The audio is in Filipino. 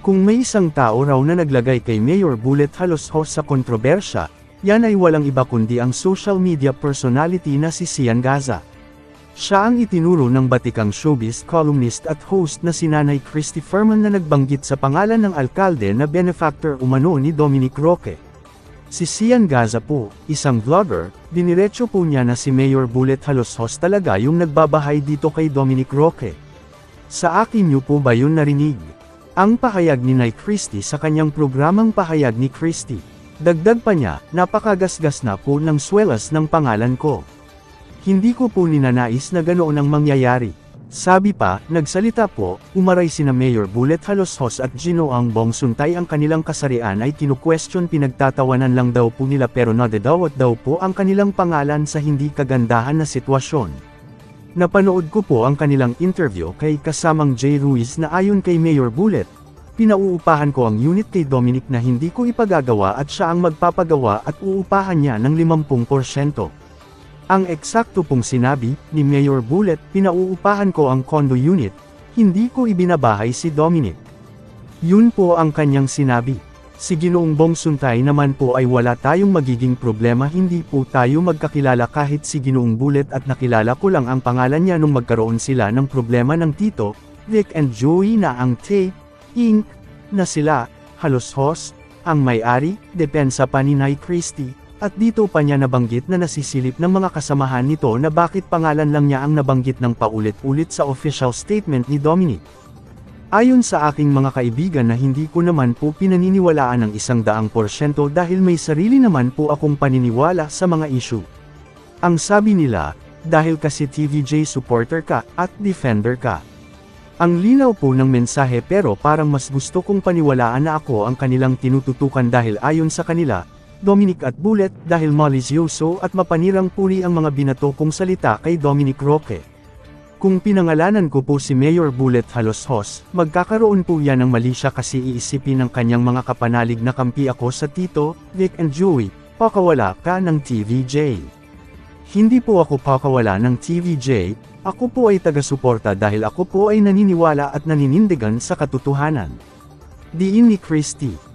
Kung may isang tao raw na naglagay kay Mayor Bullet Halos-Hos sa kontrobersya, yan ay walang iba kundi ang social media personality na si Sian Gaza. Siya ang itinuro ng batikang showbiz columnist at host na si Nanay Christy Furman na nagbanggit sa pangalan ng alkalde na benefactor umano ni Dominic Roque. Si Sian Gaza po, isang vlogger, diniretso po niya na si Mayor Bullet Halos-Hos talaga yung nagbabahay dito kay Dominic Roque. Sa akin niyo po ba yun narinig? Ang pahayag ni Nay Christie sa kanyang programang Pahayag ni Christie. Dagdag pa niya, napakagasgas na po ng swelas ng pangalan ko. Hindi ko po ninanais na ganoon ang mangyayari. Sabi pa, nagsalita po, umaray sina Mayor Bullet Halos-Hos at Gino ang Bong Suntay ang kanilang kasarian ay kinu-question pinagtatawanan lang daw po nila pero nadadawat daw po ang kanilang pangalan sa hindi kagandahan na sitwasyon. Napanood ko po ang kanilang interview kay kasamang Jay Ruiz na ayon kay Mayor Bullet, pinauupahan ko ang unit kay Dominic na hindi ko ipagagawa at siya ang magpapagawa at uupahan niya ng 50%. Ang eksakto pong sinabi, ni Mayor Bullet, pinauupahan ko ang condo unit, hindi ko ibinabahay si Dominic. Yun po ang kanyang sinabi. Si Ginoong Bong Suntay naman po ay wala tayong magiging problema hindi po tayo magkakilala kahit si Ginoong Bullet at nakilala ko lang ang pangalan niya nung magkaroon sila ng problema ng tito, Vic and Joey na ang Tape, Inc., na sila, halos hos, ang may-ari, depensa pa ni Nay Christie, at dito pa niya nabanggit na nasisilip ng mga kasamahan nito na bakit pangalan lang niya ang nabanggit ng paulit-ulit sa official statement ni Dominic. Ayon sa aking mga kaibigan na hindi ko naman po pinaniniwalaan ng isang daang porsyento dahil may sarili naman po akong paniniwala sa mga issue. Ang sabi nila, dahil kasi TVJ supporter ka, at defender ka. Ang linaw po ng mensahe pero parang mas gusto kong paniwalaan na ako ang kanilang tinututukan dahil ayon sa kanila, Dominic at Bullet dahil malisyoso at mapanirang puri ang mga binato kong salita kay Dominic Roque. Kung pinangalanan ko po si Mayor Bullet Halos-Hos, magkakaroon po yan ng mali siya kasi iisipin ng kanyang mga kapanalig na kampi ako sa Tito, Vic and Joey, pakawala ka ng TVJ. Hindi po ako pakawala ng TVJ, ako po ay taga-suporta dahil ako po ay naniniwala at naninindigan sa katotohanan. Diin ni Christie